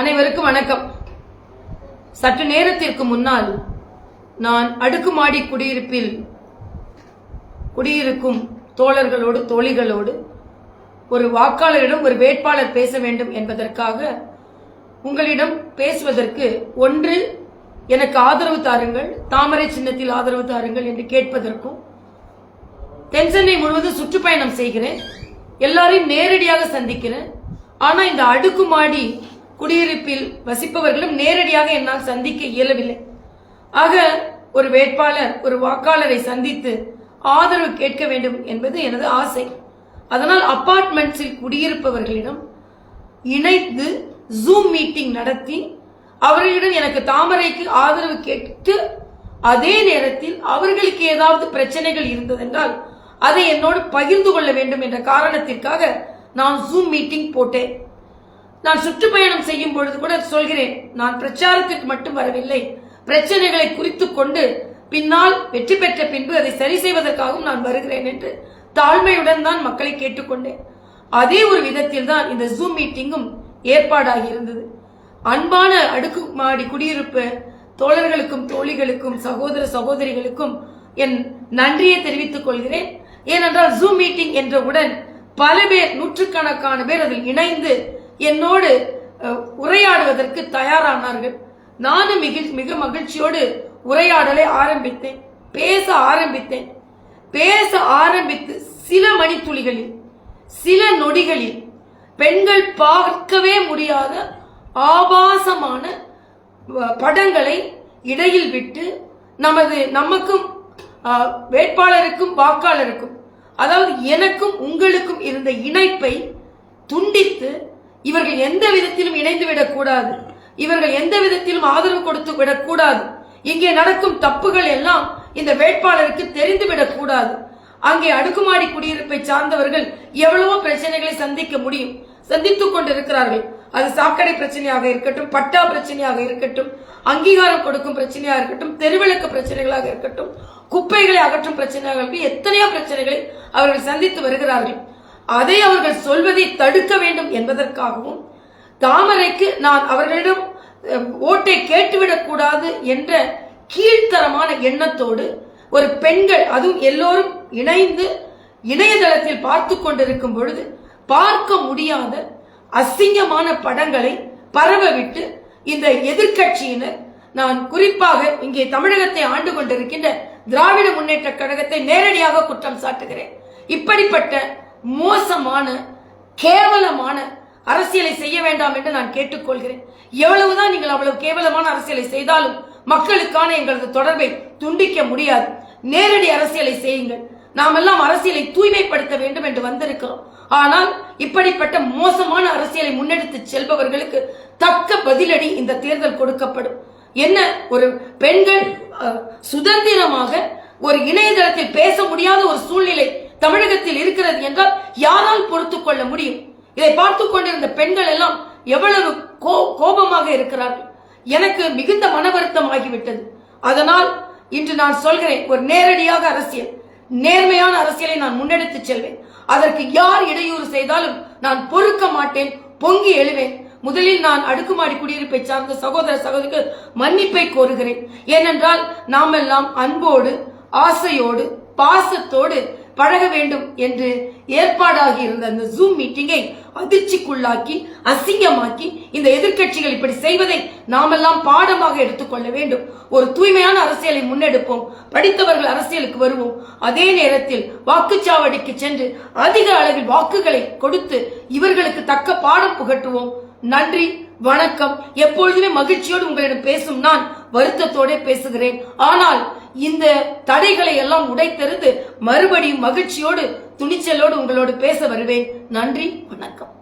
அனைவருக்கும் வணக்கம். சற்று நேரத்திற்கு முன்னால் நான் அடுக்குமாடி குடியிருப்பில் குடியிருக்கும் தோழர்களோடு தோழிகளோடு ஒரு வாக்காளரிடம் ஒரு வேட்பாளர் பேச வேண்டும் என்பதற்காக உங்களிடம் பேசுவதற்கு ஒன்று எனக்கு ஆதரவு தாருங்கள் தாமரை சின்னத்தில் ஆதரவு தாருங்கள் என்று கேட்பதற்கும் தென்சென்னை முழுவதும் சுற்றுப்பயணம் செய்கிறேன் எல்லாரையும் நேரடியாக சந்திக்கிறேன். ஆனால் இந்த அடுக்குமாடி குடியிருப்பில் வசிப்பவர்களும் நேரடியாக என்னால் சந்திக்க இயலவில்லை. ஆக ஒரு வேட்பாளர் ஒரு வாக்காளரை சந்தித்து ஆதரவு கேட்க வேண்டும் என்பது எனது ஆசை. அதனால் அப்பார்ட்மெண்ட்ஸில் குடியிருப்பவர்களிடம் இணைந்து ஜூம் மீட்டிங் நடத்தி அவர்களிடம் எனக்கு தாமரைக்கு ஆதரவு கேட்டு அதே நேரத்தில் அவர்களுக்கு ஏதாவது பிரச்சனைகள் இருந்ததென்றால் அதை என்னோடு பகிர்ந்து கொள்ள வேண்டும் என்ற காரணத்திற்காக நான் ஜூம் மீட்டிங் போட்டேன். நான் சுற்றுப்பயணம் செய்யும் பொழுது கூட சொல்கிறேன் நான் பிரச்சாரத்திற்கு மட்டும் வரவில்லை. பிரச்சனைகளை குறித்து கொண்டு பின்னால் வெற்றி பெற்ற பின்பு அதை சரி செய்வதற்காகவும் நான் வருகிறேன் என்று தாழ்மையுடன் தான் மக்களை கேட்டுக்கொண்டேன். அதே ஒரு விதத்தில் தான் இந்த ஜூம் மீட்டிங்கும் ஏற்பாடாகி இருந்தது. அன்பான அடுக்குமாடி குடியிருப்பு தோழர்களுக்கும் தோழிகளுக்கும் சகோதர சகோதரிகளுக்கும் என் நன்றியை தெரிவித்துக் கொள்கிறேன். ஏனென்றால் ஜூம் மீட்டிங் என்றவுடன் பல பேர் நூற்றுக்கணக்கான பேர் அதில் இணைந்து என்னோடு உரையாடுவதற்கு தயாரானார்கள். நானும் மிக மிக மகிழ்ச்சியோடு உரையாடலை ஆரம்பித்தேன். பேச ஆரம்பித்தேன். பேச ஆரம்பித்து சில மணித்துளிகளில் சில நொடிகளில் பெண்கள் பார்க்கவே முடியாத ஆபாசமான படங்களை இடையில் விட்டு நமது நமக்கும் வேட்பாளருக்கும் வாக்காளருக்கும் அதாவது எனக்கும் உங்களுக்கும் இருந்த இணைப்பை துண்டித்து இவர்கள் எந்த விதத்திலும் இணைந்து விடக்கூடாது இவர்கள் எந்த விதத்திலும் ஆதரவு கொடுத்து விடக்கூடாது இங்கே நடக்கும் தப்புகள் எல்லாம் இந்த வேட்பாளருக்கு தெரிந்து விடக்கூடாது அங்கே அடுக்குமாடி குடியிருப்பை சார்ந்தவர்கள் எவ்வளவோ பிரச்சனைகளை சந்திக்க முடியும். சந்தித்துக் கொண்டிருக்கிறார்கள். அது சாக்கடை பிரச்சனையாக இருக்கட்டும் பட்டா பிரச்சனையாக இருக்கட்டும் அங்கீகாரம் கொடுக்கும் பிரச்சனையாக இருக்கட்டும் தெருவிளக்கு பிரச்சனைகளாக இருக்கட்டும் குப்பைகளை அகற்றும் பிரச்சனையாக இருக்கட்டும் எத்தனையோ பிரச்சனைகளை அவர்கள் சந்தித்து வருகிறார்கள். அதை அவர்கள் சொல்வதை தடுக்க வேண்டும் என்பதற்காகவும் தாமரைக்கு நான் அவர்களிடம் ஓட்டை கேட்டுவிடக் கூடாது என்ற கீழ்த்தரமான எண்ணத்தோடு ஒரு பெண்கள் அதுவும் எல்லோரும் இணைந்து இணையதளத்தில் பார்த்து கொண்டிருக்கும் பொழுது பார்க்க முடியாத அசிங்கமான படங்களை பரவவிட்டு இந்த எதிர்க்கட்சியினர் நான் குறிப்பாக இங்கே தமிழகத்தை ஆண்டு கொண்டிருக்கின்ற திராவிட முன்னேற்ற கழகத்தை நேரடியாக குற்றம் சாட்டுகிறேன். இப்படிப்பட்ட மோசமான கேவலமான அரசியலை செய்ய வேண்டாம் என்று நான் கேட்டுக்கொள்கிறேன். எவ்வளவுதான் நீங்கள் அவ்வளவு கேவலமான அரசியலை செய்தாலும் மக்களுக்கான எங்களது தொடர்பை துண்டிக்க முடியாது. நேரடி அரசியலை செய்யுங்கள். நாம் எல்லாம் அரசியலை தூய்மைப்படுத்த வேண்டும் என்று வந்திருக்கிறோம். ஆனால் இப்படிப்பட்ட மோசமான அரசியலை முன்னெடுத்து செல்பவர்களுக்கு தக்க பதிலடி இந்த தேர்தல் கொடுக்கப்படும். என்ன ஒரு பெண்கள் சுதந்திரமாக ஒரு இணையதளத்தில் பேச முடியாத ஒரு சூழ்நிலை தமிழகத்தில் இருக்கிறது என்றால் யாரால் பொறுத்துக் கொள்ள முடியும்? இதை பார்த்து கொண்டிருந்த பெண்கள் எல்லாம் எவ்வளவு கோ- கோபமாக இருக்கிறார்கள். எனக்கு மிகுந்த மன வருத்தம் ஆகிவிட்டது. அதனால் இன்று நான் சொல்கிறேன் ஒரு நேரடியாக அரசியல். நேர்மையான அரசியலை நான் முன்னெடுத்து செல்வேன். அதற்கு யார் இடையூறு செய்தாலும் நான் பொறுக்க மாட்டேன் பொங்கி எழுவேன். முதலில் நான் அடுக்குமாடி குடியிருப்பை சார்ந்த சகோதர சகோதரிக்கு மன்னிப்பை கோருகிறேன். ஏனென்றால் நாமெல்லாம் அன்போடு ஆசையோடு பாசத்தோடு பழக வேண்டும் என்று ஏற்பாடாகி இருந்த அந்த ஜூம் மீட்டிங்கை அதிர்ச்சிக்குள்ளாக்கி அசிங்கமாக்கி இந்த எதிர்க்கட்சிகள் இப்படி செய்வதை நாமெல்லாம் பாடமாக எடுத்துக்கொள்ள வேண்டும். ஒரு தூய்மையான அரசியலை முன்னெடுப்போம். படித்தவர்கள் அரசியலுக்கு வருவோம். அதே நேரத்தில் வாக்குச்சாவடிக்கு சென்று அதிக அளவில் வாக்குகளை கொடுத்து இவர்களுக்கு தக்க பாடம் புகட்டுவோம். நன்றி வணக்கம். எப்பொழுதுமே மகிழ்ச்சியோடு உங்களிடம் பேசும் நான் வருத்தத்தோட பேசுகிறேன். ஆனால் இந்த தடைகளை எல்லாம் உடைத்தெறிந்து மறுபடியும் மகிழ்ச்சியோடு துணிச்சலோடு உங்களோடு பேச வருவேன். நன்றி வணக்கம்.